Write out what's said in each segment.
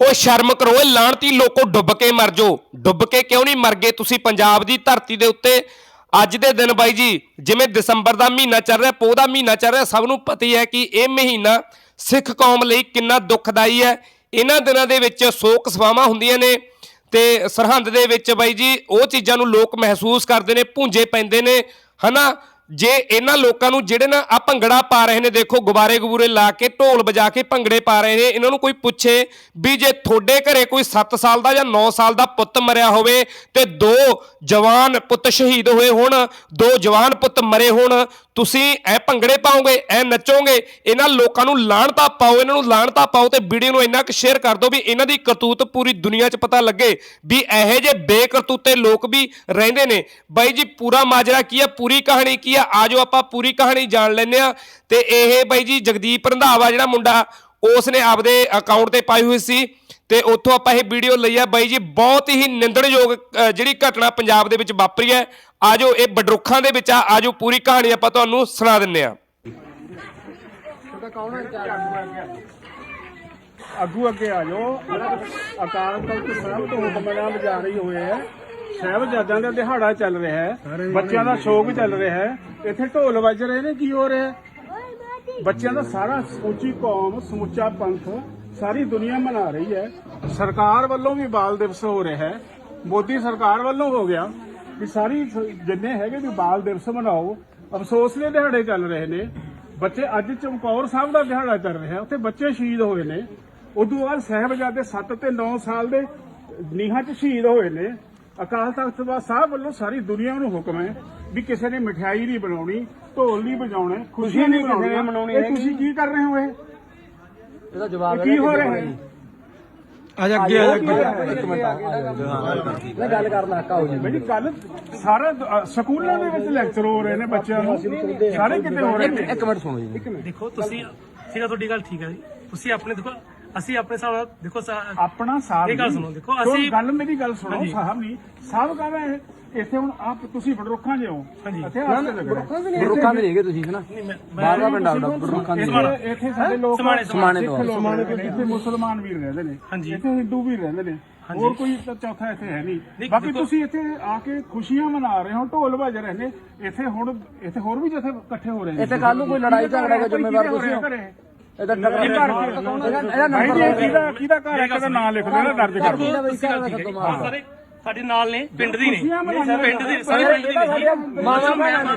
ਉਹ ਸ਼ਰਮ ਕਰੋ, ਇਹ ਲਾਣਤੀ ਲੋਕੋ ਡੁੱਬ ਕੇ ਮਰ ਜਾਓ। ਡੁੱਬ ਕੇ ਕਿਉਂ ਨਹੀਂ ਮਰ ਗਏ ਤੁਸੀਂ ਪੰਜਾਬ ਦੀ ਧਰਤੀ ਦੇ ਉੱਤੇ? ਅੱਜ ਦੇ ਦਿਨ ਬਾਈ ਜੀ, ਜਿਵੇਂ ਦਸੰਬਰ ਦਾ ਮਹੀਨਾ ਚੱਲ ਰਿਹਾ, ਪੋਹ ਦਾ ਮਹੀਨਾ ਚੱਲ ਰਿਹਾ, ਸਭ ਨੂੰ ਪਤਾ ਹੀ ਹੈ ਕਿ ਇਹ ਮਹੀਨਾ ਸਿੱਖ ਕੌਮ ਲਈ ਕਿੰਨਾ ਦੁੱਖਦਾਈ ਹੈ। ਇਹਨਾਂ ਦਿਨਾਂ ਦੇ ਵਿੱਚ ਸੋਕ ਸਵਾਵਾਂ ਹੁੰਦੀਆਂ ਨੇ ਤੇ ਸਰਹੰਦ ਦੇ ਵਿੱਚ ਬਾਈ ਜੀ, ਉਹ ਚੀਜ਼ਾਂ ਨੂੰ ਲੋਕ ਮਹਿਸੂਸ ਕਰਦੇ ਨੇ, ਭੁੰਜੇ ਪੈਂਦੇ ਨੇ। ਹਨਾ? ਜੇ ਇਹਨਾਂ ਲੋਕਾਂ ਨੂੰ ਜਿਹੜੇ ਨਾ ਆ ਭੰਗੜਾ ਪਾ ਰਹੇ ਨੇ, ਦੇਖੋ ਗੁਬਾਰੇ ਗਬੂਰੇ ਲਾ ਕੇ, ਢੋਲ ਵਜਾ ਕੇ ਭੰਗੜੇ ਪਾ ਰਹੇ ਨੇ, ਇਹਨਾਂ ਨੂੰ ਕੋਈ ਪੁੱਛੇ ਵੀ ਜੇ ਤੁਹਾਡੇ ਘਰੇ ਕੋਈ 7 ਸਾਲ ਦਾ ਜਾਂ 9 ਸਾਲ ਦਾ ਪੁੱਤ ਮਰਿਆ ਹੋਵੇ ਤੇ ਦੋ ਜਵਾਨ ਪੁੱਤ ਸ਼ਹੀਦ ਹੋਏ ਹੋਣ, ਦੋ ਜਵਾਨ ਪੁੱਤ ਮਰੇ ਹੋਣ, ਤੁਸੀਂ ਐ ਭੰਗੜੇ ਪਾਓਗੇ ਐ ਨੱਚੋਗੇ, ਇਹਨਾਂ ਲੋਕਾਂ ਨੂੰ ਲਾਹਣਤਾ ਪਾਓ, ਇਹਨਾਂ ਨੂੰ ਲਾਹਣਤਾ ਪਾਓ ਤੇ ਵੀਡੀਓ ਨੂੰ ਇੰਨਾ ਕੁ ਸ਼ੇਅਰ ਕਰ ਦਿਓ ਵੀ ਇਹਨਾਂ ਦੀ ਕਰਤੂਤ ਪੂਰੀ ਦੁਨੀਆ 'ਚ ਪਤਾ ਲੱਗੇ ਵੀ ਇਹੋ ਜਿਹੇ ਬੇਕਰਤੂਤੇ ਲੋਕ ਵੀ ਰਹਿੰਦੇ ਨੇ। ਬਾਈ ਜੀ, ਪੂਰਾ ਮਾਜਰਾ ਕੀ ਹੈ, ਪੂਰੀ ਕਹਾਣੀ ਕੀ ਹੈ? ਆ, ਆਜੋ ਆਪਾਂ ਪੂਰੀ ਕਹਾਣੀ ਜਾਣ ਲੈਂਦੇ ਆ ਤੇ ਇਹ ਬਾਈ ਜੀ ਜਗਦੀਪ ਰੰਧਾਵਾ ਜਿਹੜਾ ਮੁੰਡਾ ਉਸ ਨੇ ਆਪਦੇ ਅਕਾਊਂਟ ਤੇ ਪਾਈ ਹੋਈ ਸੀ। ਤੇ ਉੱਥੋਂ ਆਪਾਂ ਇਹ ਵੀਡੀਓ ਲਈ ਆ। ਬਾਈ ਜੀ, ਬਹੁਤ ਹੀ ਨਿੰਦਣਯੋਗ ਜਿਹੜੀ ਘਟਨਾ ਪੰਜਾਬ ਦੇ ਵਿੱਚ ਵਾਪਰੀ ਹੈ। ਆਜੋ, ਇਹ ਬਡਰੁੱਖਾਂ ਦੇ ਵਿੱਚ ਆ। ਆਜੋ, ਪੂਰੀ ਕਹਾਣੀ ਆਪਾਂ ਤੁਹਾਨੂੰ ਸੁਣਾ ਦਿੰਨੇ ਆ ਅੱਗੂ ਅੱਗੇ ਆ ਜਾਓ। ਅਕਾਲ ਤਖਤ ਸਾਹਿਬ ਤੋਂ ਹੁਕਮਨਾਮਾ ਜਾਰੀ ਹੋਏ ਹੈ ਸਾਹਿਬਜ਼ਾਦਿਆਂ ਦਾ ਦਿਹਾੜਾ ਚੱਲ ਰਿਹਾ ਹੈ। ਬੱਚਿਆਂ ਦਾ ਸ਼ੋਕ ਚੱਲ ਰਿਹਾ ਹੈ। ਇੱਥੇ ਢੋਲ ਵੱਜ ਰਹੇ ਨੇ ਕੀ ਹੋ ਰਿਹਾ ਹੈ? ਬੱਚਿਆਂ ਦਾ ਸਾਰਾ ਸਮੁੱਚੀ ਕੌਮ ਸਮੁੱਚਾ ਪੰਥ ਸਾਰੀ ਦੁਨੀਆ ਮਨਾ ਰਹੀ ਹੈ। ਸਰਕਾਰ ਵੱਲੋਂ ਵੀ ਬਾਲ ਦਿਵਸ ਹੋ ਰਿਹਾ ਹੈ। ਮੋਦੀ ਸਰਕਾਰ ਵੱਲੋਂ ਹੋ ਗਿਆ ਵੀ ਸਾਰੀ ਜਿੰਨੇ ਹੈਗੇ ਵੀ ਬਾਲ ਦਿਵਸ ਮਨਾਓ। ਅਫਸੋਸ ਦੇ ਦਿਹਾੜੇ ਚੱਲ ਰਹੇ ਨੇ। ਬੱਚੇ ਅੱਜ ਚਮਕੌਰ ਸਾਹਿਬ ਦਾ ਦਿਹਾੜਾ ਚੱਲ ਰਿਹਾ ਉੱਥੇ ਬੱਚੇ ਸ਼ਹੀਦ ਹੋਏ ਨੇ। ਉਦੋਂ ਬਾਅਦ ਸਾਹਿਬਜ਼ਾਦੇ 7 ਤੇ 9 ਸਾਲ ਦੇ ਨੀਹਾਂ 'ਚ ਸ਼ਹੀਦ ਹੋਏ ਨੇ। ਅਕਾਲ ਤਖਤ ਸਭਾ ਸਾਹਿਬ ਵੱਲੋਂ ਸਾਰੀ ਦੁਨੀਆ ਨੂੰ ਹੁਕਮ ਹੈ ਵੀ ਕਿਸੇ ਨੇ ਮਠਿਆਈ ਨਹੀਂ ਬਣਾਉਣੀ ਢੋਲ ਨਹੀਂ ਵਜਾਉਣਾ ਖੁਸ਼ੀਆਂ ਨਹੀਂ ਮਨਾਉਣੀ ਇਹ ਤੁਸੀਂ ਕੀ ਕਰ ਰਹੇ ਹੋ ਇਹ? ਇਹਦਾ ਜਵਾਬ ਕੀ ਹੋ ਰਿਹਾ ਹੈ? ਅੱਜ ਅੱਗੇ ਆ ਅੱਗੇ। ਇੱਕ ਮਿੰਟ ਮੈਂ ਗੱਲ ਕਰਨਾ ਹੱਕਾ ਹੋ ਜੀ ਮੇਰੀ ਗੱਲ ਸਾਰਾ ਸਕੂਲਾਂ ਦੇ ਵਿੱਚ ਲੈਕਚਰ ਹੋ ਰਹੇ ਨੇ ਬੱਚਿਆਂ ਨੂੰ। ਸਾਰੇ ਕਿਤੇ ਹੋ ਰਹੇ ਨੇ। ਇੱਕ ਮਿੰਟ ਸੁਣੋ ਜੀ। ਦੇਖੋ ਤੁਸੀਂ ਆ ਤੁਹਾਡੀ ਗੱਲ ਠੀਕ ਹੈ ਜੀ। ਤੁਸੀਂ ਆਪਣੇ ਦੇਖੋ ਅਸੀਂ ਆਪਣੇ ਹਿਸਾਬ ਨਾਲ ਦੇਖੋ ਸਾ- ਆਪਣਾ ਸਾਥ ਇਹ ਗੱਲ ਨਹੀਂ। ਸੁਣੋ, ਦੇਖੋ ਅਸੀਂ- ਗੱਲ ਮੇਰੀ ਗੱਲ ਸੁਣੋ ਹਾਂਜੀ। ਸਾਹਿਬ ਨਹੀਂ ਸਾਹਿਬ ਕਹਿੰਦਾ ਇੱਥੇ ਹੁਣ ਆਪ ਤੁਸੀਂ ਬੜਰੁੱਖਾਂ ਜਿਓ ਹਾਂਜੀ। ਰੁੱਖਾਂ ਦੇ ਨੇਗੇ ਤੁਸੀਂ ਹਨਾ ਬਾਹਰ ਦਾ ਪਿੰਡ ਆਉਂਦਾ ਰੁੱਖਾਂ ਦੇ ਇੱਥੇ ਇੱਥੇ ਸਾਡੇ ਲੋਕ ਸਮਾਣੇ- ਸਮਾਣੇ ਤੋਂ। ਸਿੱਖ ਲੋਕ ਰਹਿੰਦੇ ਨੇ, ਇੱਥੇ ਮੁਸਲਮਾਨ ਵੀ ਰਹਿੰਦੇ ਨੇ। ਹਾਂਜੀ। ਇੱਥੇ ਹਿੰਦੂ ਵੀ ਰਹਿੰਦੇ ਨੇ। ਹੋਰ ਕੋਈ ਤਾਂ ਚੌਥਾ ਇੱਥੇ ਹੈ ਨਹੀਂ। ਨਹੀਂ, ਬਾਕੀ ਦੇਖੋ- ਤੁਸੀਂ ਇੱਥੇ ਆ ਕੇ ਖੁਸ਼ੀਆਂ ਮਨਾ ਰਹੇ ਹੋ ਢੋਲ ਵੱਜ ਰਹੇ ਨੇ। ਇੱਥੇ ਹੁਣ ਇੱਥੇ ਹੋਰ ਵੀ ਜਿੱਥੇ ਇਕੱਠੇ ਹੋ ਰਹੇ ਨੇ। ਇੱਥੇ ਕੱਲ ਨੂੰ ਕੋਈ ਲੜਾਈ ਝਗੜਾ ਦਾ ਜ਼ਿੰਮੇਵਾਰ ਤੁਸੀਂ ਹੋ? ਇਹਦਾ ਨੰਬਰ ਜੀ ਕਿਹਦਾ ਕਿਹਦਾ ਘਰ ਹੈ? ਕਿਹਦਾ ਨਾਂ ਲਿਖ ਦੇਣਾ ਦਰਜ ਕਰ ਦਿਓ। ਤੁਸੀਂ ਗੱਲ ਠੀਕ ਹੈ। ਆਹ ਸਾਰੇ ਸਾਡੇ ਨਾਲ ਨੇ ਪਿੰਡ ਦੀ ਨੇ। ਪਿੰਡ ਦੀ ਸਾਰੇ ਪਿੰਡ ਦੀ ਨੇ ਮਾਵਾਂ ਭੈਣਾਂ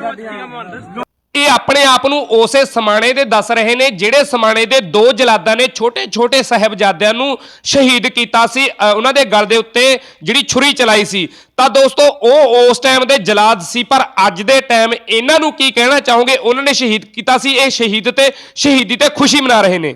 ਆਪਣੇ ਆਪ ਨੂੰ ਉਸੇ ਸਮਾਣੇ ਦੇ ਦੱਸ ਰਹੇ ਨੇ ਜਿਹੜੇ ਸਮਾਣੇ ਦੇ ਦੋ ਜਲਾਦਾਂ ਨੇ ਛੋਟੇ-ਛੋਟੇ ਸਾਹਿਬਜ਼ਾਦਿਆਂ ਨੂੰ ਸ਼ਹੀਦ ਕੀਤਾ ਸੀ। ਅ, ਉਹਨਾਂ ਦੇ ਗਲ ਦੇ ਉੱਤੇ ਜਿਹੜੀ ਛੁਰੀ ਚਲਾਈ ਸੀ। ਤਾਂ ਦੋਸਤੋ ਉਹ ਉਸ ਟਾਈਮ ਦੇ ਜਲਾਦ ਸੀ ਪਰ ਅੱਜ ਦੇ ਟਾਈਮ ਇਹਨਾਂ ਨੂੰ ਕੀ ਕਹਿਣਾ ਚਾਹੋਗੇ? ਉਹਨਾਂ ਨੇ ਸ਼ਹੀਦ ਕੀਤਾ ਸੀ ਇਹ ਸ਼ਹੀਦ ਤੇ ਸ਼ਹੀਦੀ ਤੇ ਖੁਸ਼ੀ ਮਨਾ ਰਹੇ ਨੇ।